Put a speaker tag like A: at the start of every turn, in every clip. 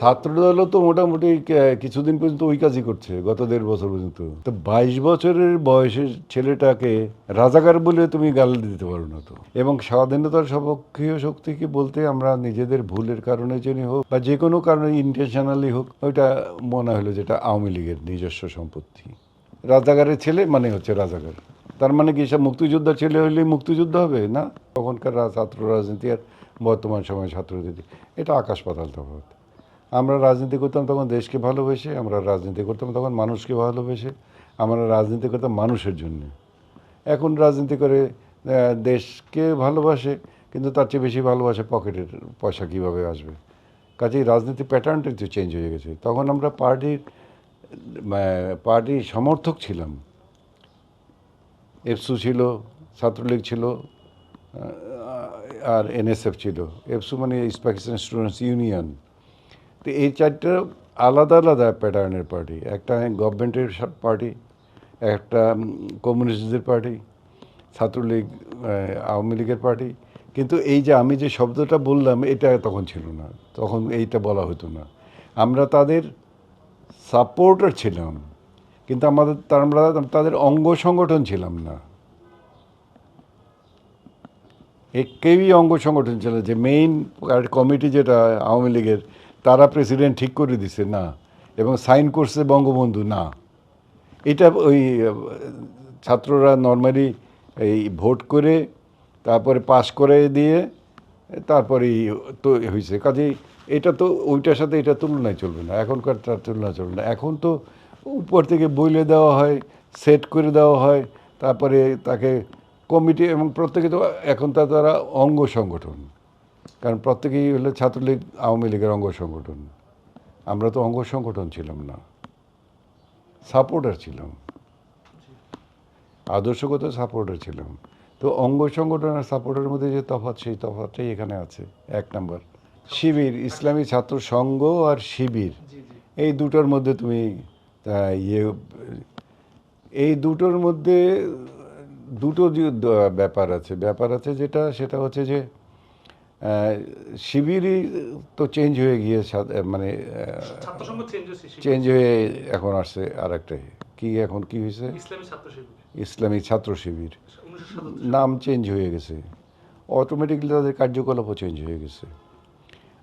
A: ছাত্রদলও তো মোটামুটি কিছুদিন পর্যন্ত ওই কাজই করছে, গত দেড় বছর পর্যন্ত। তো বাইশ বছরের বয়সের ছেলেটাকে রাজাকার বলে তুমি গাল দিতে পারো না তো। এবং স্বাধীনতার সপক্ষীয় শক্তিকে বলতে আমরা নিজেদের ভুলের কারণে জন্য হোক, বা যে কোনো কারণে ইন্টেনশনালি হোক, ওইটা মনে হলো যেটা আওয়ামী লীগের নিজস্ব সম্পত্তি। রাজাকারের ছেলে মানে হচ্ছে রাজাকার। তার মানে কি সব মুক্তিযোদ্ধার ছেলে হলে মুক্তিযুদ্ধ হবে, না? তখনকার ছাত্র রাজনীতি আর বর্তমান সময় ছাত্র রাজনীতি এটা আকাশ পাতাল তফাৎ। আমরা রাজনীতি করতাম তখন দেশকে ভালোবেসে, আমরা রাজনীতি করতাম তখন মানুষকে ভালোবেসে, আমরা রাজনীতি করতাম মানুষের জন্য। এখন রাজনীতি করে দেশকে ভালোবাসে, কিন্তু তার চেয়ে বেশি ভালোবাসে পকেটের পয়সা কীভাবে আসবে? কাজেই রাজনীতি প্যাটার্নটা একটু চেঞ্জ হয়ে গেছে। তখন আমরা পার্টির পার্টির সমর্থক ছিলাম। এফসু ছিল, ছাত্রলীগ ছিল আর এনএসএফ ছিল। এফসু মানে ইস্ট পাকিস্তান স্টুডেন্টস ইউনিয়ন তো এই চারটা আলাদা আলাদা প্যাটার্নের পার্টি। একটা গভর্নমেন্টের পার্টি, একটা কমিউনিস্টদের পার্টি, ছাত্রলীগ আওয়ামী লীগের পার্টি। কিন্তু এই যে আমি যে শব্দটা বললাম, এটা তখন ছিল না। তখন এইটা বলা হতো না। আমরা তাদের সাপোর্টার ছিলাম, কিন্তু আমাদের আমরা তাদের অঙ্গ সংগঠন ছিলাম না। কেউই অঙ্গ সংগঠন ছিল যে মেইন কমিটি যেটা, আওয়ামী লীগের তারা প্রেসিডেন্ট ঠিক করে দিছে, না। এবং সাইন করছে বঙ্গবন্ধু, না। এটা ওই ছাত্ররা নর্মালি এই ভোট করে, তারপরে পাশ করে দিয়ে তারপরে তো হয়েছে কাজেই এটা তো ওইটার সাথে এটা তুলনায় চলবে না। এখনকার তার তুলনা চলবে না। এখন তো উপর থেকে বইলে দেওয়া হয় সেট করে দেওয়া হয়, তারপরে তাকে কমিটি এবং প্রত্যেকে তো, এখন তা তারা অঙ্গ সংগঠন। কারণ প্রত্যেকেই হলো ছাত্রলীগ আওয়ামী লীগের অঙ্গ সংগঠন। আমরা তো অঙ্গ সংগঠন ছিলাম না। সাপোর্টার ছিলাম। আদর্শগত সাপোর্টার ছিলাম। তো অঙ্গ সংগঠন আর সাপোর্টের মধ্যে যে তফাৎ সেই তফাৎটাই এখানে আছে এক নম্বর। শিবির ইসলামী ছাত্র সংঘ আর শিবির। এই দুটোর মধ্যে তুমি ইয়ে এই দুটোর মধ্যে দুটো যে- ব্যাপার আছে। ব্যাপার আছে যেটা সেটা হচ্ছে যে শিবিরই তো চেঞ্জ হয়ে গিয়ে মানে
B: চেঞ্জ
A: হয়ে এখন আসছে আর একটা কি এখন কি হয়েছে?
B: ইসলামী ছাত্র শিবির।
A: নাম চেঞ্জ হয়ে গেছে। অটোমেটিকলি তাদের কার্যকলাপও চেঞ্জ হয়ে গেছে।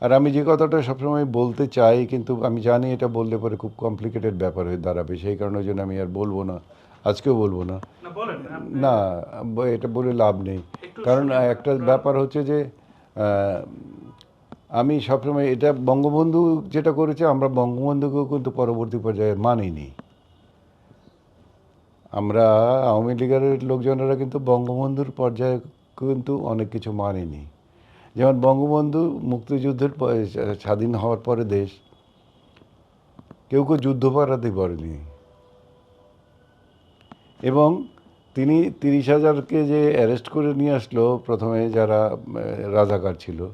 A: আর আমি যে কথাটা সবসময় বলতে চাই কিন্তু আমি জানি এটা বললে পরে খুব কমপ্লিকেটেড ব্যাপার হয়ে দাঁড়াবে সেই কারণের জন্য আমি আর বলব না আজকেও বলব না।
B: না
A: এটা বলে লাভ নেই। কারণ একটা ব্যাপার হচ্ছে যে আমি সবসময় এটা বঙ্গবন্ধু যেটা করেছে, আমরা বঙ্গবন্ধুকেও কিন্তু পরবর্তী পর্যায়ে মানিনি। আমরা আওয়ামী লীগের লোকজনেরা কিন্তু বঙ্গবন্ধুর পর্যায়ে কিন্তু অনেক কিছু মানেনি। যেমন বঙ্গবন্ধু মুক্তিযুদ্ধের স্বাধীন হওয়ার পরে দেশ, কেউ কেউ যুদ্ধ যুদ্ধপরাধী করেনি এবং তিনি তিরিশ হাজারকে যে অ্যারেস্ট করে নিয়ে আসলো প্রথমে যারা রাজাকার ছিল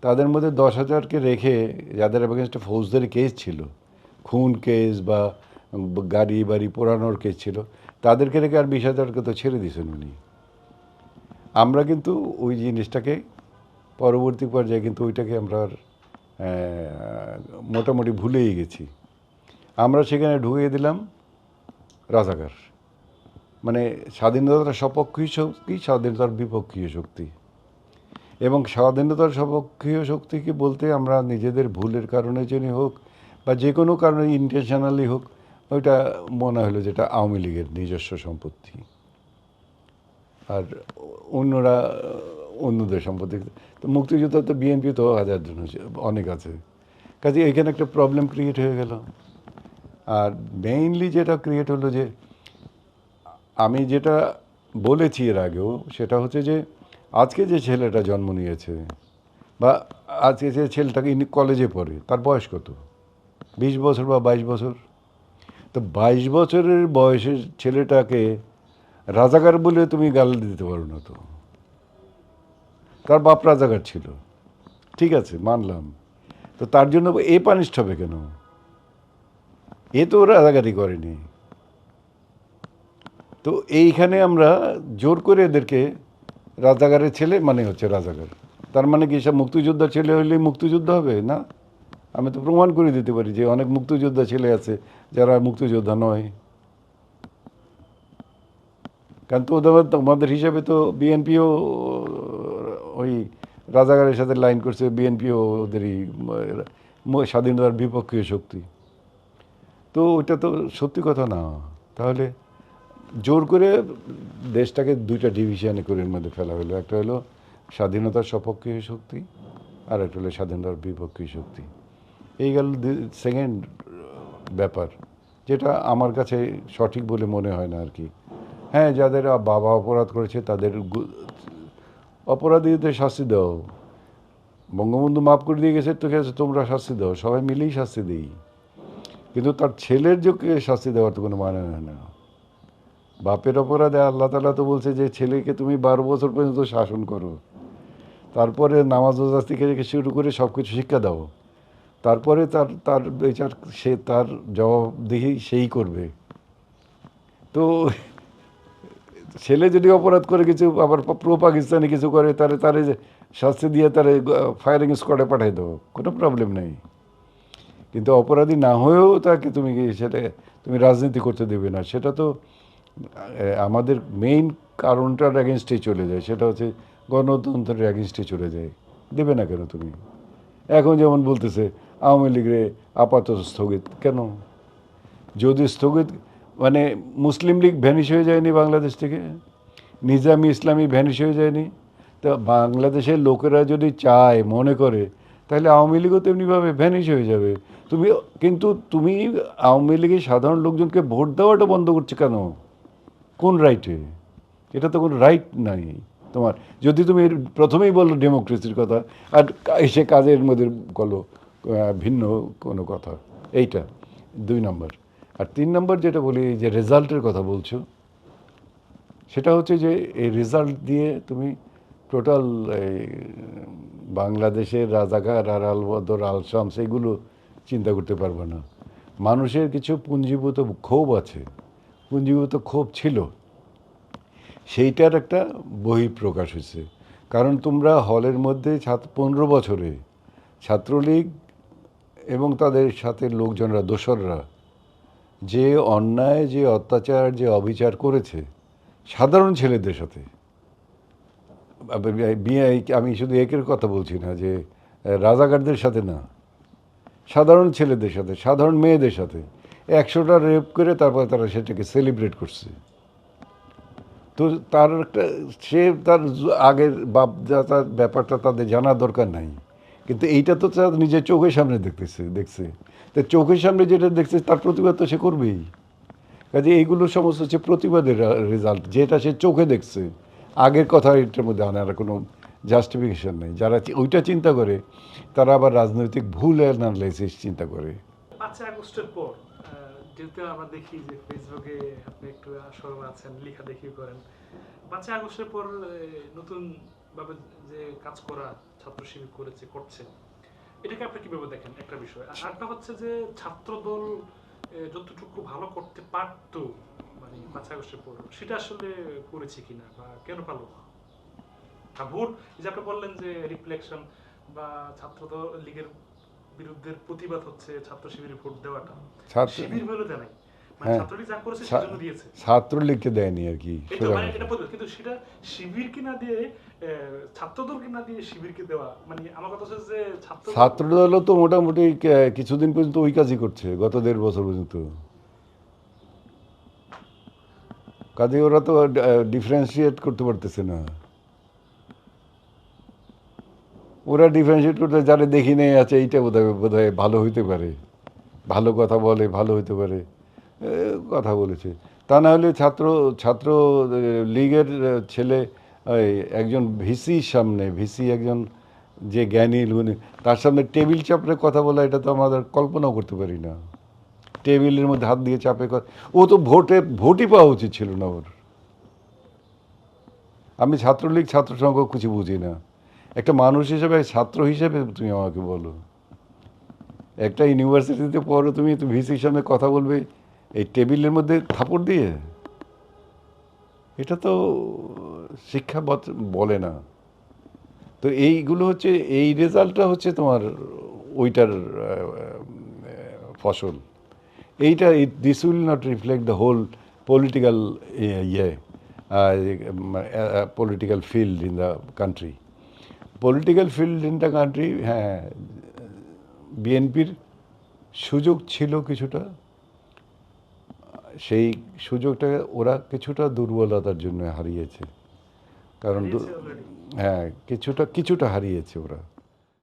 A: তাদের মধ্যে দশ হাজারকে রেখে যাদের এগেনস্টে ফৌজদারি কেস ছিল খুন কেস বা গাড়ি বাড়ি পোড়ানোর কেস ছিল তাদেরকে রেখে আর বিশ হাজারকে তো ছেড়ে দিয়েছেন উনি। আমরা কিন্তু ওই জিনিসটাকে পরবর্তী পর্যায়ে কিন্তু ওইটাকে আমরা আর, মোটামুটি ভুলেই গেছি। আমরা সেখানে ঢুকিয়ে দিলাম রাজাকার। মানে স্বাধীনতার সপক্ষীয় শক্তি, স্বাধীনতার বিপক্ষীয় শক্তি। এবং স্বাধীনতার সপক্ষীয় শক্তিকে বলতে আমরা নিজেদের ভুলের কারণে জন্য হোক বা যে কোনো কারণে ইন্টেনশনালি হোক, ওইটা মনে হলো যেটা আওয়ামী লীগের নিজস্ব সম্পত্তি। আর অন্যরা, অন্যদের সম্পত্তি। তো মুক্তিযোদ্ধা তো বিএনপি তো হাজার জন অনেক আছে। কাজে এখানে একটা প্রবলেম ক্রিয়েট হয়ে গেল। আর মেইনলি যেটা ক্রিয়েট হলো যে আমি যেটা বলেছি এর আগেও, সেটা হচ্ছে যে আজকে যে ছেলেটা জন্ম নিয়েছে বা আজকে যে ছেলেটাকে ইনি কলেজে পড়ে, তার বয়স কত? বিশ বছর বা বাইশ বছর? তো বাইশ বছরের বয়সের ছেলেটাকে রাজাকার বলে তুমি গাল দিতে পারো না তো। তার বাপ রাজাকার ছিল। ঠিক আছে, মানলাম। তো তার জন্য এ পানিষ্ঠ হবে কেন? এ তো রাজাকারি করেনি। তো এইখানে আমরা জোর করে এদেরকে রাজাগারের ছেলে মানে হচ্ছে রাজাগার। তার মানে কি সব মুক্তিযোদ্ধার ছেলে হলে মুক্তিযুদ্ধ হবে? না। আমি তো প্রমাণ করে দিতে পারি যে অনেক মুক্তিযোদ্ধা ছেলে আছে যারা মুক্তিযোদ্ধা নয়। কারণ তো তোমাদের হিসাবে তো বিএনপিও ওই রাজাগারের সাথে লাইন করছে, বিএনপিও ওদেরই স্বাধীনতার বিপক্ষীয় শক্তি। তো ওটা তো সত্যি কথা না। তাহলে জোর করে দেশটাকে দুইটা ডিভিশনে করে এর মধ্যে ফেলা হলো। একটা হলো স্বাধীনতার সপক্ষীয় শক্তি, আর একটা হলো স্বাধীনতার বিপক্ষীয় শক্তি। এই গেল সেকেন্ড ব্যাপার, যেটা আমার কাছে সঠিক বলে মনে হয় না আর কি হ্যাঁ যাদের বাবা অপরাধ করেছে, তাদের অপরাধীদের শাস্তি দাও। বঙ্গবন্ধু মাফ করে দিয়ে গেছে, তো গেছে, তোমরা শাস্তি দাও, সবাই মিলেই শাস্তি দিই। কিন্তু তার ছেলের যোগ্য শাস্তি দেওয়ার তো কোনো মানে হয় না। বাপের অপরাধে আল্লাহ তালা তো বলছে যে, ছেলেকে তুমি বারো বছর পর্যন্ত শাসন করো। তারপরে নামাজ রোজা থেকে শুরু করে সব কিছু শিক্ষা দাও। তারপরে তার তার বিচার, সে তার জবাবদিহি সেই করবে। তো ছেলে যদি অপরাধ করে কিছু, আবার প্রো পাকিস্তানি কিছু করে তারে যে শাস্তি দিয়ে তারে ফায়ারিং স্কোয়াডে পাঠিয়ে দেবো কোনো প্রবলেম নেই। কিন্তু অপরাধী না হয়েও তাকে তুমি কি সেটা, তুমি রাজনীতি করতে দেবে না। সেটা তো আমাদের মেইন কারণটার অ্যাগেনস্টেই চলে যায়। সেটা হচ্ছে গণতন্ত্রের অ্যাগেনস্টে চলে যায়। দেবে না কেন তুমি? এখন যেমন বলতেছে, আওয়ামী লীগের আপাতত স্থগিত। কেন? যদি স্থগিত মানে মুসলিম লীগ ভ্যানিশ হয়ে যায়নি বাংলাদেশ থেকে? নিজামি ইসলামী ভ্যানিশ হয়ে যায়নি? তা বাংলাদেশের লোকেরা যদি চায়, মনে করে, তাহলে আওয়ামী লীগও তেমনিভাবে ভ্যানিশ হয়ে যাবে। তুমি, কিন্তু তুমি আওয়ামী লীগের সাধারণ লোকজনকে ভোট দেওয়াটা বন্ধ করছ কেন? কোন রাইটে এটা তো কোনো রাইট নাই তোমার। যদি তুমি প্রথমেই বলল ডেমোক্রেসির কথা, আর এসে কাজের মধ্যে বলো ভিন্ন কোনো কথা, এইটা দুই নম্বর। আর তিন নম্বর যেটা বলি, যে রেজাল্টের কথা বলছো, সেটা হচ্ছে যে এই রেজাল্ট দিয়ে তুমি টোটাল বাংলাদেশের রাজাকার আর আলবদর আলসামস এগুলো চিন্তা করতে পারবে না। মানুষের কিছু পুঞ্জীভূত ক্ষোভ আছে। পুঞ্জীভূত ক্ষোভ ছিল। সেইটার একটা বহিঃপ্রকাশ হয়েছে। কারণ তোমরা হলের মধ্যে পনেরো বছরে ছাত্রলীগ এবং তাদের সাথে লোকজনরা, দোসররা যে অন্যায়, যে অত্যাচার, যে অবিচার করেছে, সাধারণ ছেলেদের সাথে। আমি শুধু একের কথা বলছি না যে, রাজাকারদের সাথে না, সাধারণ ছেলেদের সাথে, সাধারণ মেয়েদের সাথে। একশোটা রেপ করে তারপর তারা সেটাকে সেলিব্রেট করছে। তো তার একটা, সে তার আগের বাপ তার ব্যাপারটা তাদের জানার দরকার নাই। কিন্তু এইটা তো তার নিজের চোখের সামনে দেখতেছে, দেখছে। তো চোখের সামনে যেটা দেখছে, তার প্রতিবাদ তো সে করবেই। কাজে এইগুলো সমস্ত হচ্ছে প্রতিবাদের রেজাল্ট যেটা সে চোখে দেখছে। আগের কথা এটার মধ্যে আনার কোনো জাস্টিফিকেশন নেই। যারা ওইটা চিন্তা করে, তারা আবার রাজনৈতিক ভুল অ্যানালাইসিস চিন্তা করে।
B: পাঁচই আগস্টের পর যেহেতু আমরা দেখি যে ফেসবুকে আপনি একটু সরব আছেন, লেখা দেখি করেন। পাঁচই আগস্টের পর নতুন ভাবে যে কাজ করা ছাত্র শিবির করেছে, করছে, এটাকে আপনি কীভাবে দেখেন? একটা বিষয়। আর আরেকটা হচ্ছে যে ছাত্র দল যতটুকু ভালো করতে পারতো মানে পাঁচই আগস্টের পর, সেটা আসলে করেছে কিনা বা কেন পারল না? ভোট যে আপনি বললেন যে রিফ্লেকশন বা ছাত্র দল লীগের বিরুদ্ধে প্রতিবাদ হচ্ছে ছাত্র শিবিরে ভোট দেওয়াটা।
A: ছাত্র
B: শিবির নাই মানে
A: হ্যাঁ। ছাত্রলীগকে দেয়নি আর কি
B: মানে কিন্তু সেটা দিয়ে দিয়ে শিবিরকে দেওয়া মানে আমার কথা হচ্ছে যে
A: ছাত্রদলও তো মোটামুটি কিছুদিন পর্যন্ত ওই কাজই করছে গত দেড় বছর পর্যন্ত। কাজে ওরা তো ডিফারেন্সিয়েট করতে পারতেছে না। ওরা ডিফারেন্সিয়েট করতে যারা দেখি নেই আছে এইটা বোধ হয় বোধ হয় ভালো হইতে পারে। ভালো কথা বলে, ভালো হইতে পারে। কথা বলেছে। তা না হলে ছাত্র ছাত্র লীগের ছেলে একজন ভিসির সামনে, ভিসি একজন যে জ্ঞানী গুণী তার সামনে টেবিল চাপড়ে কথা বলা, এটা তো আমাদের কল্পনাও করতে পারি না। টেবিলের মধ্যে হাত দিয়ে চাপে ও তো ভোটে, ভোটই পাওয়া উচিত ছিল না ওর। আমি ছাত্রলীগ ছাত্র সংঘ কিছু বুঝি না। একটা মানুষ হিসেবে ছাত্র হিসেবে তুমি আমাকে বলো। একটা ইউনিভার্সিটিতে পড়ো, তুমি ভিসির সামনে কথা বলবে, এই টেবিলের মধ্যে থাপড় দিয়ে? এটা তো শিক্ষা বলে না। তো এইগুলো হচ্ছে, এই রেজাল্টটা হচ্ছে তোমার ওইটার ফসল। এইটা it this will not reflect the whole political ইয়ে political field in the country political field in the country হ্যাঁ বিএনপির সুযোগ ছিল কিছুটা। সেই সুযোগটা ওরা কিছুটা দুর্বলতার জন্য হারিয়েছে। কারণ? হ্যাঁ কিছুটা কিছুটা হারিয়েছে ওরা।